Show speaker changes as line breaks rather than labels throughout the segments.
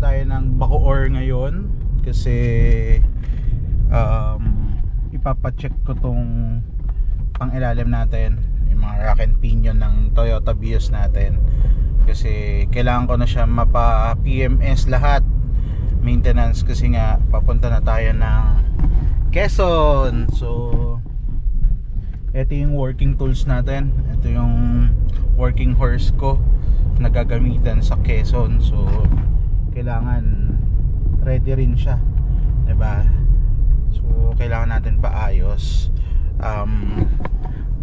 tayo ng Bacoor ngayon kasi um, ipapacheck ko tong pang ilalim natin yung mga rack and pinion ng Toyota Vios natin. Kasi kailangan ko na siya mapa PMS lahat. Maintenance kasi nga papunta na tayo ng Quezon. So ito yung working tools natin. Ito yung working horse ko na gagamitan sa Quezon. So kailangan ready rin siya 'di ba so kailangan natin paayos. Um,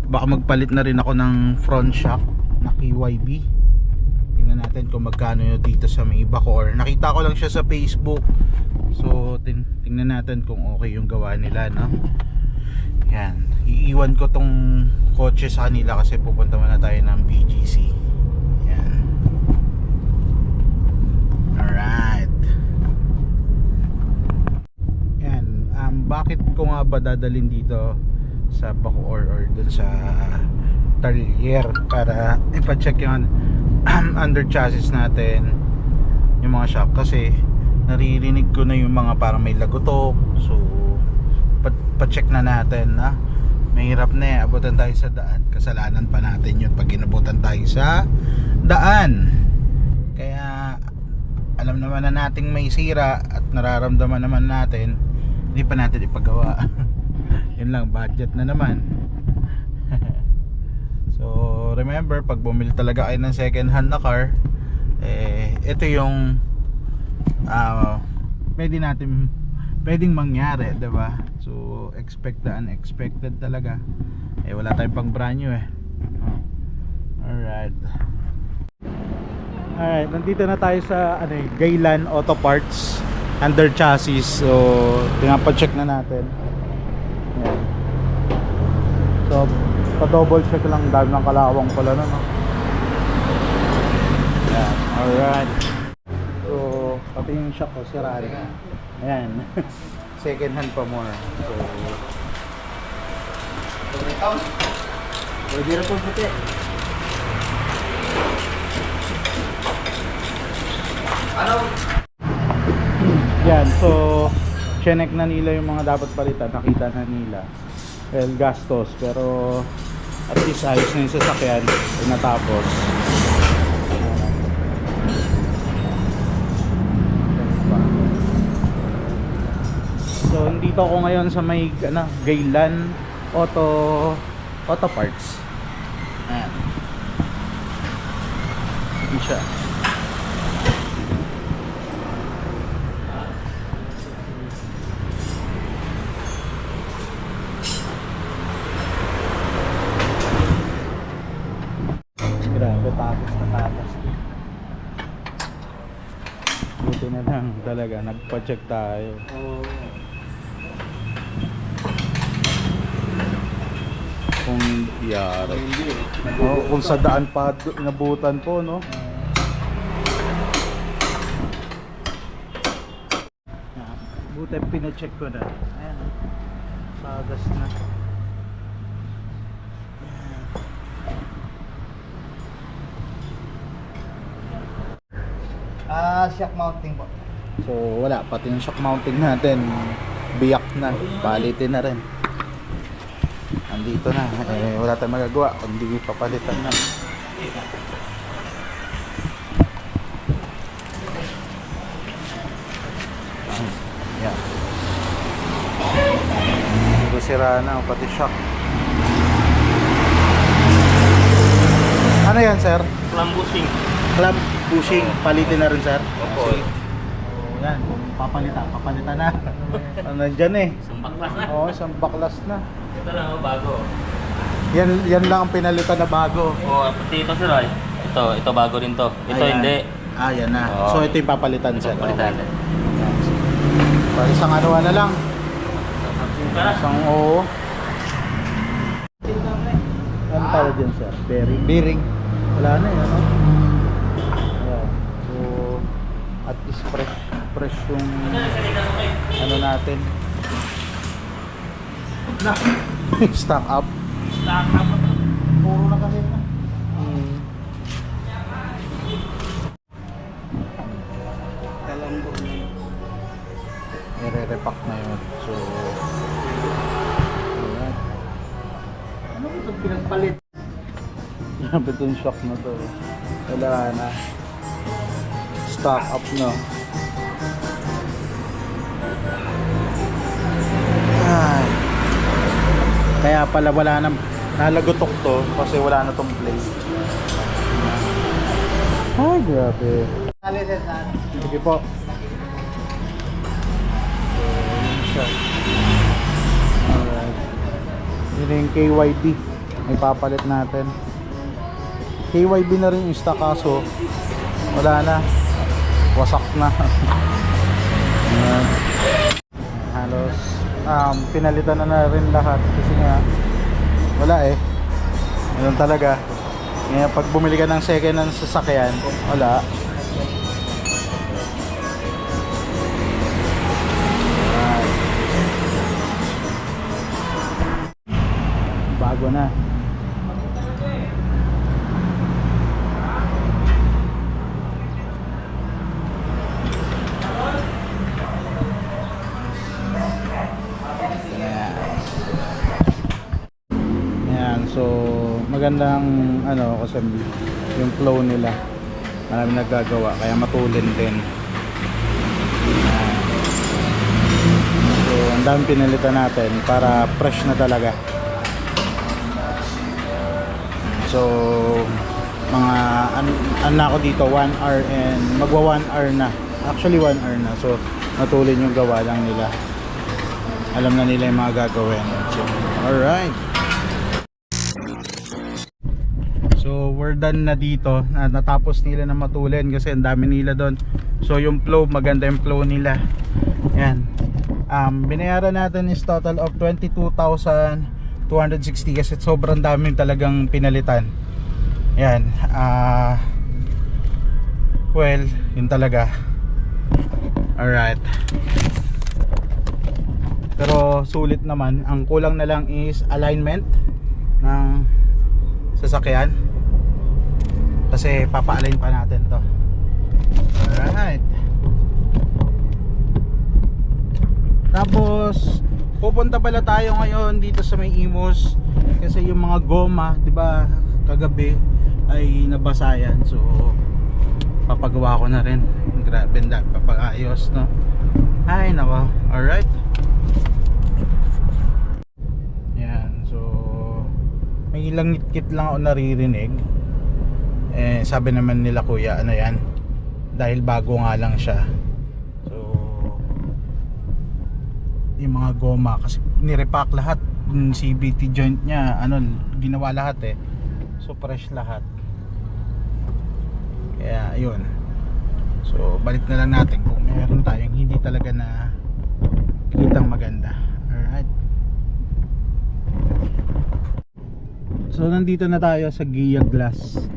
baka magpalit na rin ako ng front shock na KYB tingnan natin kung magkano dito sa may Bacoor nakita ko lang siya sa Facebook. So tin tingnan natin kung okay yung gawa nila no? Yan. Iiwan ko tong kotse sa kanila kasi pupunta muna tayo ng BGC yan alright yan um, bakit ko nga ba dito sa Bacoor or dun sa Tarlier para ipacheck yung under chassis natin yung mga shock kasi naririnig ko na yung mga parang may lagotok so pa- pa-check na natin na mahirap na eh. Abutan tayo sa daan. Kasalanan pa natin yun pag inabutan tayo sa daan. Kaya alam naman na nating may sira at nararamdaman naman natin hindi pa natin ipagawa yun lang budget na naman so remember pag bumili talaga kayo ng second hand na car eh ito yung ah pwede natin pwedeng mangyari, ba? So expect the unexpected talaga. Eh wala tayong pang brand new eh. Alright. Alright, nandito na tayo sa ano eh, Gaylan Auto Parts under chassis. So pinapacheck na natin. Ayan. So pa-double check lang dahil ng kalawang pala na no. Ayan. Alright. So pati yung shock ko sira rin. Ayan. Second hand pa more. So Pwede rin po puti.
Ano?
Yan, so chinek na nila yung mga dapat palitan, nakita na nila. Well, gastos, pero at least ayos na yung sasakyan, natapos. So, nandito ako ngayon sa may ano, Gaylan Auto Auto Parts. Ayan. Yan siya. Tapos na tapos. Buti na lang talaga, nagpa-check tayo.
Oo.
Kung yara. Oh, kung sa daan pa inabutan po, no? Buti pina-check ko na. Ayan, oh. Sagas na.
Shock mounting po.
So wala, pati yung shock mounting natin biyak na, palitin na rin. Andito na, eh, wala tayong magagawa kundi papalitan na. Yan. Puro sira na, pati shock. Ano yan, sir?
Flambushing.
Club bushing, palitin na rin, sir.
Opo.
Oh, yan, kung papalitan, papalitan na. Ano nandyan eh.
Sumbaklas na.
Oo, isang baklas na.
Ito lang oh, bago.
Yan, yan lang ang pinalitan na bago.
Oo, pati ito sir ay. Ito, ito bago rin to. Ito
Ayan.
hindi.
Ah, yan na.
Oo.
So ito yung papalitan, sir.
Palitan.
Okay. Para isang ano na lang. Isang oo. Ano tawag dyan, sir? Bearing? Bearing. Wala na eh, ano? at is fresh fresh yung ano natin. Na stock up. Stock up. Puro na kasi na
hmm. nire-repack na yun.
So ano ito pinagpalit?
Grabe itong shock na to. Wala na. Stock up no. Ay. Kaya pala wala na nalagotok to kasi wala na tong play. Ay, grabe.
Na.
Sige po. Alright. Yun yung KYB. May papalit natin. KYB na rin yung stock kaso wala na. Na. Ayan. Halos um, pinalitan na na rin lahat kasi nga wala eh. Ganun talaga. Ngayon pag bumili ka ng second hand sasakyan, wala. Bago na. Ayan. Ayan, so magandang ano kasi yung flow nila. Marami nagagawa kaya matulin din. Ayan. So, ang dami pinalitan natin para fresh na talaga. So, mga an, an na ako dito 1 hour and magwa 1 hour na. Actually 1 hour na. So, matulin yung gawa lang nila. Alam na nila yung mga gagawin. So, alright. So, we're done na dito. Na- Natapos nila na matulin kasi ang dami nila doon. So, yung flow, maganda yung flow nila. Yan. Um, binayaran natin is total of 22,260 kasi sobrang daming talagang pinalitan. Yan. Ah well, yun talaga. Alright. Pero sulit naman. Ang kulang na lang is alignment ng sasakyan. Kasi papa-align pa natin to. Alright. Tapos pupunta pala tayo ngayon dito sa may Imos kasi yung mga goma, 'di ba, kagabi ay nabasa yan. So papagawa ko na rin. Grabe na papayos, no. Ay, nako. Alright. Yan. So may ilang ngit lang ako naririnig. Eh sabi naman nila kuya, ano yan? Dahil bago nga lang siya. So yung mga goma kasi nirepack lahat. Yung CVT joint niya ano ginawa lahat eh. So fresh lahat. Kaya yun. So balik na lang natin kung meron tayong hindi talaga na kitang maganda. Alright. So nandito na tayo sa Gia Glass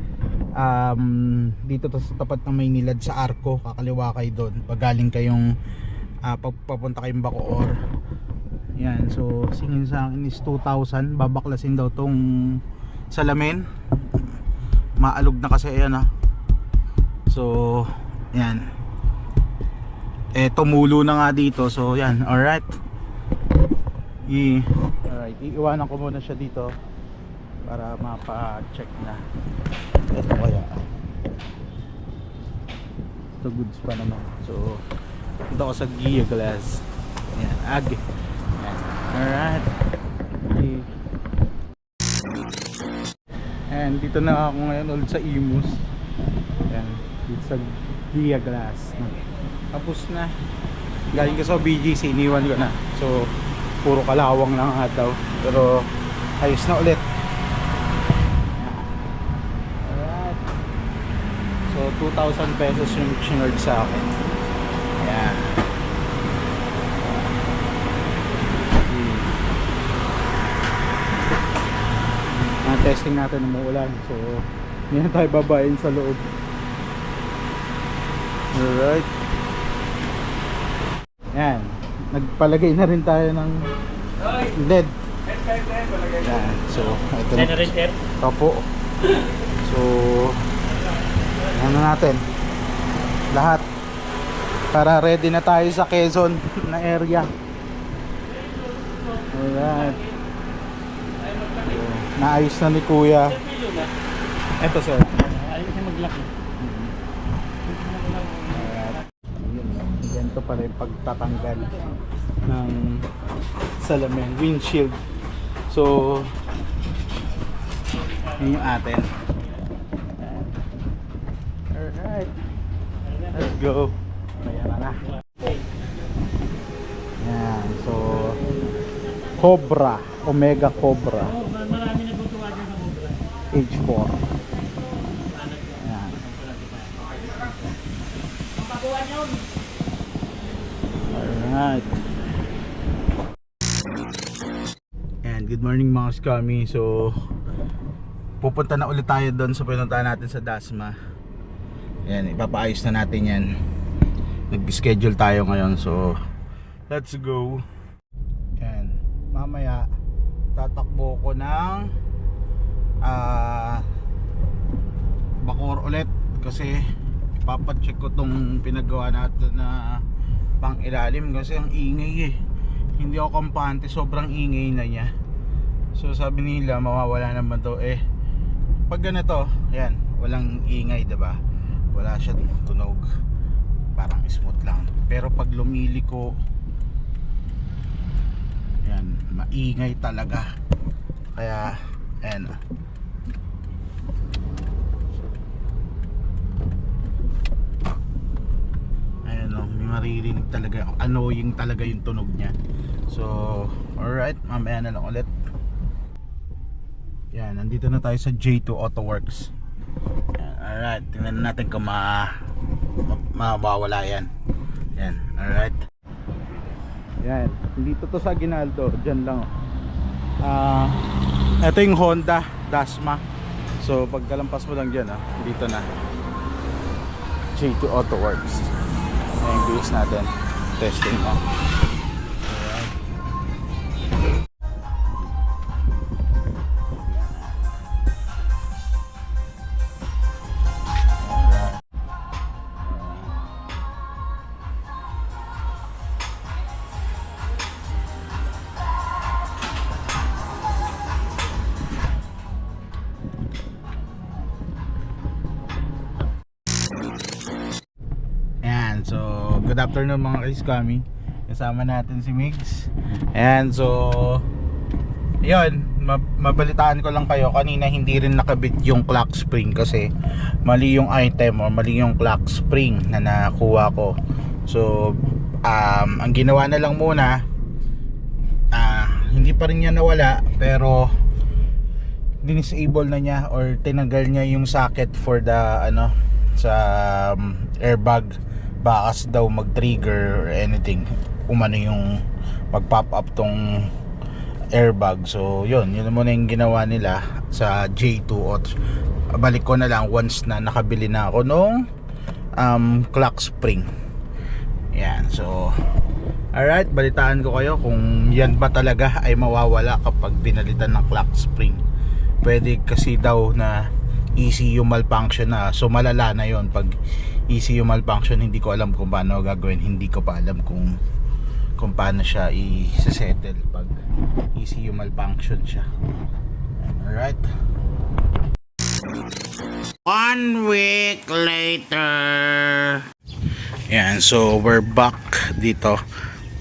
um, dito to sa tapat ng Maynilad sa Arco kakaliwa kayo doon. Pag galing kayong ah, pap- papunta kayong Bacoor. Yan so singin sa akin is 2,000 babaklasin daw tong salamin. Maalog na kasi ayan ah. So yan. Eh tumulo na nga dito. So yan alright. I alright iiwanan ko muna siya dito para mapa-check na ito kaya. Ito goods pa naman. So dito ako sa Gia Glass. Yan ag. Yan. alright. And dito na ako ngayon ulit sa Imus. Yan dito sa Gia Glass tapos na. Galing ka sa BGC iniwan ko na. So puro kalawang lang nga daw pero ayos na ulit alright so 2,000 pesos yung chinard sa akin. Yan Ah, testing natin umuulan. So hindi na tayo babayin sa loob. Alright. Yan nagpalagay na rin tayo ng LED yan so ito na.
Generator.
Opo. So, ano natin? Lahat. Para ready na tayo sa Quezon na area. Alright. Naayos na ni Kuya. Eto sir.
Ayaw kasi mag-lock
ganito pala yung pagtatanggal ng salamin, windshield. So, yun yung atin. Alright. Let's go. Ayan na na. Yan. So, Cobra. Omega Cobra. H4. Ayan. Alright. And good morning mga skami. So, pupunta na ulit tayo doon sa pinuntahan natin sa Dasma. Ayan, ipapaayos na natin yan. Nag-schedule tayo ngayon. So, let's go. Ayan. Mamaya, tatakbo ko ng ah Bacoor ulit kasi ipapacheck ko tong pinagawa natin na pang ilalim kasi ang ingay eh hindi ako kampante sobrang ingay na niya so sabi nila mawawala naman to eh pag ganito yan walang ingay 'di ba wala siya tunog. Parang smooth lang. Pero pag lumiliko yan maingay talaga. Kaya ayan. Ayan o, may maririnig talaga Annoying talaga yung tunog niya. So, alright, mamaya na lang ulit. Yan, nandito na tayo sa J2 Auto Works Alright, tingnan natin kung ma, ma mawawala yan. Yan, alright. Yan, dito to sa Ginaldo, dyan lang. Ah, ito yung Honda Dasma. So, pagkalampas mo lang dyan ah, dito na. J2 Auto Works. Yung base natin. Testing mo. Ayan, so good afternoon mga kaiskami Kasama natin si Migs. Ayan, so Yun, ma- mabalitaan ko lang kayo. Kanina hindi rin nakabit yung clock spring Kasi mali yung item or mali yung clock spring na nakuha ko. So, um, ang ginawa na lang muna ah Hindi pa rin niya nawala Pero dinisable na niya or tinanggal niya yung socket for the ano sa um, airbag bakas daw mag-trigger or anything umano yung mag-pop up tong airbag. So yun yun muna yung ginawa nila sa J2 at balik ko na lang once na nakabili na ako nung um, clock spring. Yan so alright balitaan ko kayo kung yan ba talaga ay mawawala kapag binalitan ng clock spring. Pwede kasi daw na ECU malfunction na so malala na yon pag ECU malfunction. Hindi ko alam kung paano gagawin. Hindi ko pa alam kung kung paano siya i-settle pag ECU malfunction siya. Alright. One week later. Yan so we're back dito.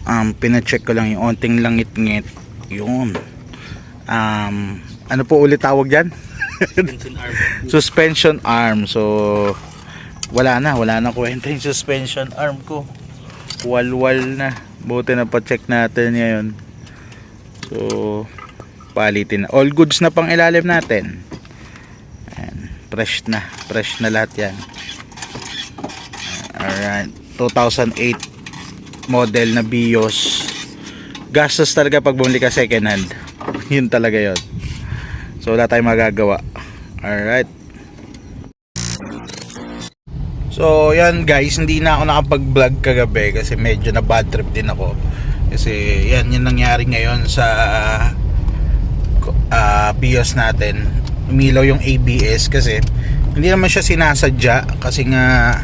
Um, pinacheck ko lang yung onting langit-ngit. Yun. Um, ano po ulit tawag dyan?
Arm.
suspension arm. So wala na wala na kwenta yung suspension arm ko. Walwal na. Buti na pa check natin ngayon. So palitin na. All goods na pang ilalim natin. Ayan, fresh na. Fresh na lahat yan. Alright 2008 model na BIOS. Gastos talaga pag bumili ka second hand. Yun talaga yun. So wala tayong magagawa. Alright So yan guys, hindi na ako nakapag-vlog kagabi kasi medyo na bad trip din ako. Kasi yan yung nangyari ngayon sa uh, BIOS natin. Umilaw yung ABS kasi hindi naman siya sinasadya kasi nga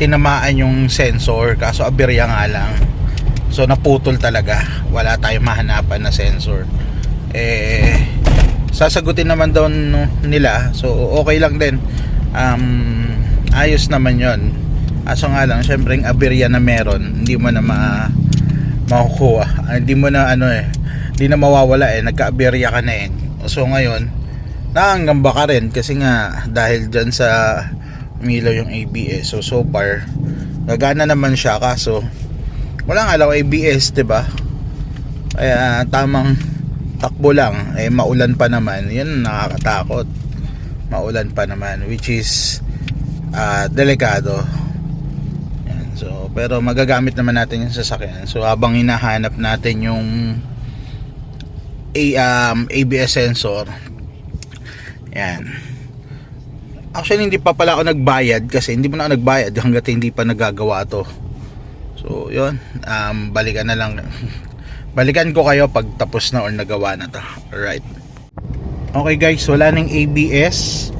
tinamaan yung sensor kaso aberya nga lang. So naputol talaga. Wala tayong mahanapan na sensor. Eh sasagutin naman daw nila so okay lang din um, ayos naman yon aso nga lang syempre yung aberya na meron hindi mo na ma makukuha. Ah, hindi mo na ano eh hindi na mawawala eh nagka-aberya ka na eh. So ngayon nakangamba ka rin kasi nga dahil dyan sa umilaw yung ABS so so far gagana naman siya kaso wala nga lang ABS ba kaya tamang takbo lang. Eh maulan pa naman. Yun nakakatakot. Maulan pa naman which is ah, delikado. Yan, so pero magagamit naman natin yung sasakyan. So habang hinahanap natin yung A, um, ABS sensor yan actually hindi pa pala ako nagbayad kasi hindi mo na ako nagbayad hanggat hindi pa nagagawa to. So yun um, balikan na lang. Balikan ko kayo pag tapos na or nagawa na to. Alright. Okay guys wala nang ABS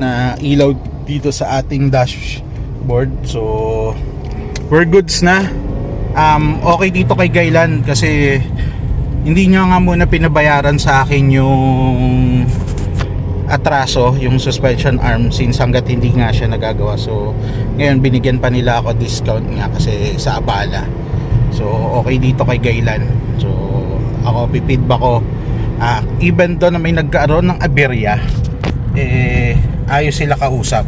na ilaw dito sa ating dashboard. So we're goods na. Um, okay dito kay Gailan kasi hindi niya nga muna pinabayaran sa akin yung atraso yung suspension arm since hanggat hindi nga siya nagagawa. So ngayon binigyan pa nila ako discount nga kasi sa abala. So okay dito kay Gailan so ako pipidback ko? Ah, even though na may nagkaroon ng aberya eh ayos sila kausap.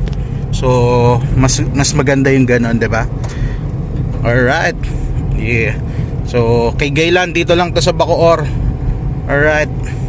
So mas mas maganda yung ganon 'di ba? Alright. Yeah. So kay Gailan dito lang to sa Bacoor. Alright